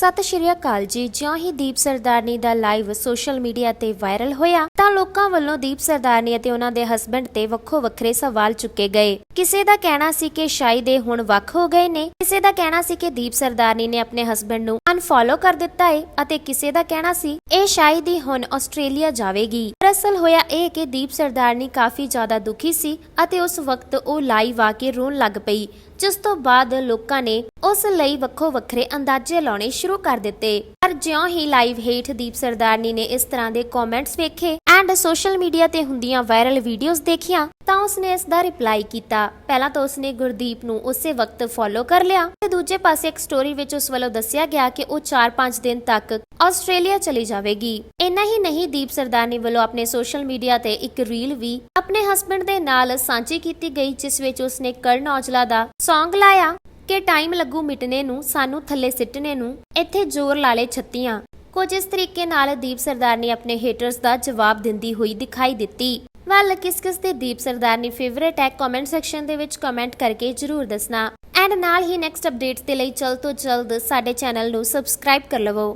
ਸਤਿ ਸ਼੍ਰੀ ਅਕਾਲ ਜੀ। ਜਿਉਂ ਹੀ ਦੀਪ ਸਰਦਾਰਨੀ ਦਾ ਲਾਈਵ ਸੋਸ਼ਲ ਮੀਡੀਆ ਤੇ ਵਾਇਰਲ ਹੋਇਆ, ਤਾਂ ਲੋਕਾਂ ਵੱਲੋਂ ਦੀਪ ਸਰਦਾਰਨੀ ਅਤੇ ਉਹਨਾਂ ਦੇ ਹਸਬੰਡ ਤੇ ਵੱਖੋ ਵੱਖਰੇ ਸਵਾਲ ਚੁੱਕੇ ਗਏ। ਕਿਸੇ ਦਾ ਕਹਿਣਾ ਸੀ ਕਿ ਸ਼ਾਇਦ ਇਹ ਹੁਣ ਵੱਖ ਹੋ ਗਏ ਨੇ, ਕਿਸੇ ਦਾ ਕਹਿਣਾ ਸੀ ਕਿ ਦੀਪ ਸਰਦਾਰਨੀ ਨੇ ਆਪਣੇ ਹਸਬੰਡ ਨੂੰ ਅਨਫੋਲੋ ਕਰ ਦਿੱਤਾ ਹੈ ਅਤੇ ਕਿਸੇ ਦਾ ਕਹਿਣਾ ਸੀ, ਇਹ ਸ਼ਾਇਦ ਹੀ ਹੁਣ ਆਸਟ੍ਰੇਲੀਆ ਜਾਵੇਗੀ। ਦਰਅਸਲ ਹੋਇਆ ਇਹ ਕਿ ਦੀਪ ਸਰਦਾਰਨੀ ਕਾਫੀ ਜ਼ਿਆਦਾ ਦੁਖੀ ਸੀ ਅਤੇ ਉਸ ਵਕਤ ਉਹ ਲਾਈਵ ਆ ਕੇ ਰੋਣ ਲੱਗ ਪਈ, ਜਿਸ ਤੋਂ ਬਾਅਦ ਲੋਕਾਂ ਨੇ ਉਸ ਲਈ ਵੱਖੋ ਵੱਖਰੇ ਅੰਦਾਜ਼ੇ ਲਾਉਣੇ ਸ਼ੁਰੂ ਕਰ ਦਿੱਤੇ। ਪਰ ਜਿਉਂ ਹੀ ਲਾਈਵ ਹੇਠ ਦੀਪ ਸਰਦਾਰਨੀ ਨੇ ਇਸ ਤਰ੍ਹਾਂ ਦੇ ਕਮੈਂਟਸ ਵੇਖੇ ਐਂਡ ਸੋਸ਼ਲ ਮੀਡੀਆ ਤੇ ਹੁੰਦੀਆਂ ਵਾਇਰਲ ਵੀਡੀਓਜ਼ ਦੇਖੀਆਂ ਤਾਂ ਉਸਨੇ ਇਸ ਦਾ ਰਿਪਲਾਈ ਕੀਤਾ। ਪਹਿਲਾਂ ਤਾਂ ਉਸਨੇ ਗੁਰਦੀਪ ਨੂੰ ਉਸੇ ਵਕਤ ਫੋਲੋ ਕਰ ਲਿਆ ਤੇ ਦੂਜੇ ਪਾਸੇ ਇੱਕ ਸਟੋਰੀ ਵਿੱਚ ਉਸ ਵੱਲੋਂ ਦੱਸਿਆ ਗਿਆ ਕਿ ਉਹ 4-5 ਦਿਨ ਤੱਕ ਆਸਟ੍ਰੇਲੀਆ ਚਲੀ ਜਾਵੇਗੀ। ਇੰਨਾ ਹੀ ਨਹੀਂ, ਦੀਪ ਸਰਦਾਰਨੀ ਵੱਲੋਂ ਆਪਣੇ ਸੋਸ਼ਲ ਮੀਡੀਆ ਤੇ ਇੱਕ ਰੀਲ ਵੀ ਆਪਣੇ ਹਸਬੰਡ ਦੇ ਨਾਲ ਸਾਂਝੀ ਕੀਤੀ ਗਈ, ਜਿਸ ਵਿੱਚ ਉਸਨੇ ਕਰਨ ਔਜਲਾ ਦਾ Song ਲਾਇਆ ਕਿ ਟਾਈਮ ਲੱਗੂ ਮਿਟਨੇ ਨੂੰ, ਸਾਨੂੰ ਥੱਲੇ ਸਿੱਟਨੇ ਨੂੰ, ਇੱਥੇ ਜ਼ੋਰ ਲਾਲੇ ਛੱਤੀਆਂ। ਕੁਝ ਇਸ ਤਰੀਕੇ ਨਾਲ ਦੀਪ ਸਰਦਾਰਨੀ ਆਪਣੇ ਹੇਟਰਸ ਦਾ ਜਵਾਬ ਦਿੰਦੀ ਹੋਈ ਦਿਖਾਈ ਦਿੱਤੀ। ਵੈਲ ਕਿਸ ਕਿਸ ਦੇ ਦੀਪ ਸਰਦਾਰਨੀ ਫੇਵਰੇਟ ਹੈ ਕਮੈਂਟ ਸੈਕਸ਼ਨ ਦੇ ਵਿੱਚ ਕਮੈਂਟ ਕਰਕੇ ਜਰੂਰ ਦੱਸਣਾ। ਐਂਡ ਨਾਲ ਹੀ ਨੈਕਸਟ ਅਪਡੇਟਸ ਦੇ ਲਈ ਜਲਦ ਤੋਂ ਜਲਦ ਸਾਡੇ ਚੈਨਲ ਨੂੰ ਸਬਸਕ੍ਰਾਈਬ ਕਰ ਲਵੋ।